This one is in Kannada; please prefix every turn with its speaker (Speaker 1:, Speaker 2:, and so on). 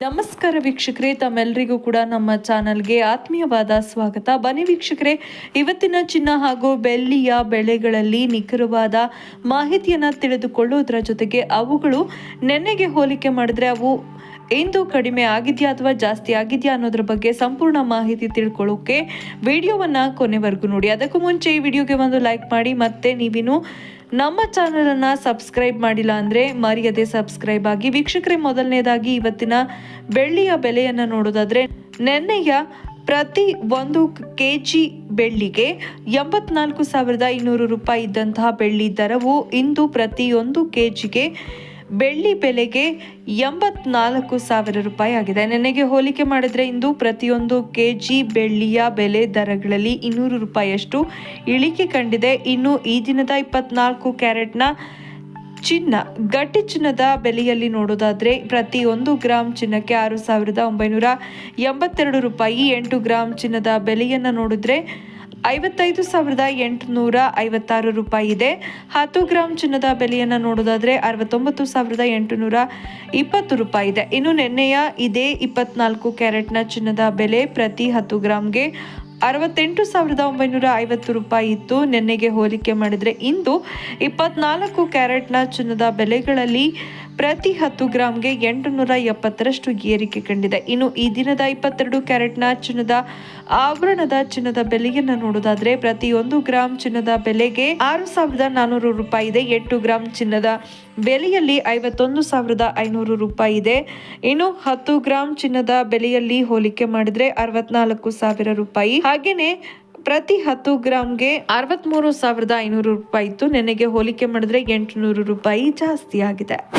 Speaker 1: ನಮಸ್ಕಾರ ವೀಕ್ಷಕರೇ ತಮ್ಮೆಲ್ಲರಿಗೂ ಕೂಡ ನಮ್ಮ ಚಾನಲ್ಗೆ ಆತ್ಮೀಯವಾದ ಸ್ವಾಗತ. ಬನ್ನಿ ವೀಕ್ಷಕರೇ, ಇವತ್ತಿನ ಚಿನ್ನ ಹಾಗೂ ಬೆಳ್ಳಿಯ ಬೆಳೆಗಳಲ್ಲಿ ನಿಖರವಾದ ಮಾಹಿತಿಯನ್ನು ತಿಳಿದುಕೊಳ್ಳುವುದರ ಜೊತೆಗೆ ಅವುಗಳು ನೆನ್ನೆಗೆ ಹೋಲಿಕೆ ಮಾಡಿದ್ರೆ ಅವು ಇಂದು ಕಡಿಮೆ ಆಗಿದೆಯಾ ಅಥವಾ ಜಾಸ್ತಿ ಆಗಿದೆಯಾ ಅನ್ನೋದ್ರ ಬಗ್ಗೆ ಸಂಪೂರ್ಣ ಮಾಹಿತಿ ತಿಳ್ಕೊಳ್ಳೋಕೆ ವಿಡಿಯೋವನ್ನು ಕೊನೆವರೆಗೂ ನೋಡಿ. ಅದಕ್ಕೂ ಮುಂಚೆ ಈ ವಿಡಿಯೋಗೆ ಒಂದು ಲೈಕ್ ಮಾಡಿ, ಮತ್ತೆ ನೀವಿನ್ನು ನಮ್ಮ ಚಾನಲನ್ನು ಸಬ್ಸ್ಕ್ರೈಬ್ ಮಾಡಿಲ್ಲ ಅಂದರೆ ಮರ್ಯಾದೆ ಸಬ್ಸ್ಕ್ರೈಬ್ ಆಗಿ. ವೀಕ್ಷಕರೇ, ಮೊದಲನೇದಾಗಿ ಇವತ್ತಿನ ಬೆಳ್ಳಿಯ ಬೆಲೆಯನ್ನು ನೋಡೋದಾದ್ರೆ, ನೆನ್ನೆಯ ಪ್ರತಿ ಒಂದು ಕೆ ಜಿ ಬೆಳ್ಳಿಗೆ ಎಂಬತ್ನಾಲ್ಕು ಸಾವಿರದ ಇನ್ನೂರು ರೂಪಾಯಿ ಇದ್ದಂತಹ ಬೆಳ್ಳಿ ದರವು ಇಂದು ಪ್ರತಿಯೊಂದು ಕೆ ಜಿಗೆ ಬೆಳ್ಳಿ ಬೆಲೆಗೆ ಎಂಬತ್ನಾಲ್ಕು ಸಾವಿರ ರೂಪಾಯಿ ಆಗಿದೆ. ನನಗೆ ಹೋಲಿಕೆ ಮಾಡಿದರೆ ಇಂದು ಪ್ರತಿಯೊಂದು ಕೆ ಜಿ ಬೆಳ್ಳಿಯ ಬೆಲೆ ದರಗಳಲ್ಲಿ ಇನ್ನೂರು ರೂಪಾಯಿಯಷ್ಟು ಇಳಿಕೆ ಕಂಡಿದೆ. ಇನ್ನು ಈ ದಿನದ ಇಪ್ಪತ್ನಾಲ್ಕು ಕ್ಯಾರೆಟ್ನ ಚಿನ್ನ, ಗಟ್ಟಿ ಚಿನ್ನದ ಬೆಲೆಯಲ್ಲಿ ನೋಡೋದಾದರೆ ಪ್ರತಿ ಒಂದು ಗ್ರಾಮ್ ಚಿನ್ನಕ್ಕೆ ಆರು ಸಾವಿರದ ಒಂಬೈನೂರ ಎಂಬತ್ತೆರಡು ರೂಪಾಯಿ. ಎಂಟು ಗ್ರಾಮ್ ಚಿನ್ನದ ಬೆಲೆಯನ್ನು ನೋಡಿದ್ರೆ ಐವತ್ತೈದು ಸಾವಿರದ ಎಂಟುನೂರ ಐವತ್ತಾರು ರೂಪಾಯಿ ಇದೆ. ಹತ್ತು ಗ್ರಾಮ್ ಚಿನ್ನದ ಬೆಲೆಯನ್ನು ನೋಡೋದಾದರೆ ಅರವತ್ತೊಂಬತ್ತು ಸಾವಿರದ ಎಂಟುನೂರ ಇಪ್ಪತ್ತು ರೂಪಾಯಿ ಇದೆ. ಇನ್ನು ನಿನ್ನೆಯ ಇದೇ ಇಪ್ಪತ್ನಾಲ್ಕು ಕ್ಯಾರೆಟ್ನ ಚಿನ್ನದ ಬೆಲೆ ಪ್ರತಿ ಹತ್ತು ಗ್ರಾಮ್ಗೆ ಅರವತ್ತೆಂಟು ಸಾವಿರದ ಒಂಬೈನೂರ ಐವತ್ತು ರೂಪಾಯಿ ಇತ್ತು. ನಿನ್ನೆಗೆ ಹೋಲಿಕೆ ಮಾಡಿದರೆ ಇಂದು ಇಪ್ಪತ್ನಾಲ್ಕು ಕ್ಯಾರೆಟ್ನ ಚಿನ್ನದ ಬೆಲೆಗಳಲ್ಲಿ ಪ್ರತಿ ಹತ್ತು ಗ್ರಾಮ್ಗೆ ಎಂಟುನೂರ ಎಪ್ಪತ್ತರಷ್ಟು ಏರಿಕೆ ಕಂಡಿದೆ. ಇನ್ನು ಈ ದಿನದ ಇಪ್ಪತ್ತೆರಡು ಕ್ಯಾರೆಟ್ನ ಚಿನ್ನದ ಆಭರಣದ ಚಿನ್ನದ ಬೆಲೆಯನ್ನು ನೋಡೋದಾದ್ರೆ ಪ್ರತಿಯೊಂದು ಗ್ರಾಮ್ ಚಿನ್ನದ ಬೆಲೆಗೆ ಆರು ಸಾವಿರದ ನಾನ್ನೂರು ರೂಪಾಯಿ ಇದೆ. ಎಂಟು ಗ್ರಾಮ್ ಚಿನ್ನದ ಬೆಲೆಯಲ್ಲಿ ಐವತ್ತೊಂದು ಸಾವಿರದ ಐನೂರು ರೂಪಾಯಿ ಇದೆ. ಇನ್ನು ಹತ್ತು ಗ್ರಾಮ್ ಚಿನ್ನದ ಬೆಲೆಯಲ್ಲಿ ಹೋಲಿಕೆ ಮಾಡಿದ್ರೆ ಅರವತ್ನಾಲ್ಕು ಸಾವಿರ ರೂಪಾಯಿ. ಹಾಗೇನೆ ಪ್ರತಿ ಹತ್ತು ಗ್ರಾಮ್ಗೆ ಅರವತ್ತ್ಮೂರು ಸಾವಿರದ ಐನೂರು ರೂಪಾಯಿ ಇತ್ತು. ನೆನೆಗೆ ಹೋಲಿಕೆ ಮಾಡಿದ್ರೆ ಎಂಟುನೂರು ರೂಪಾಯಿ ಜಾಸ್ತಿ ಆಗಿದೆ.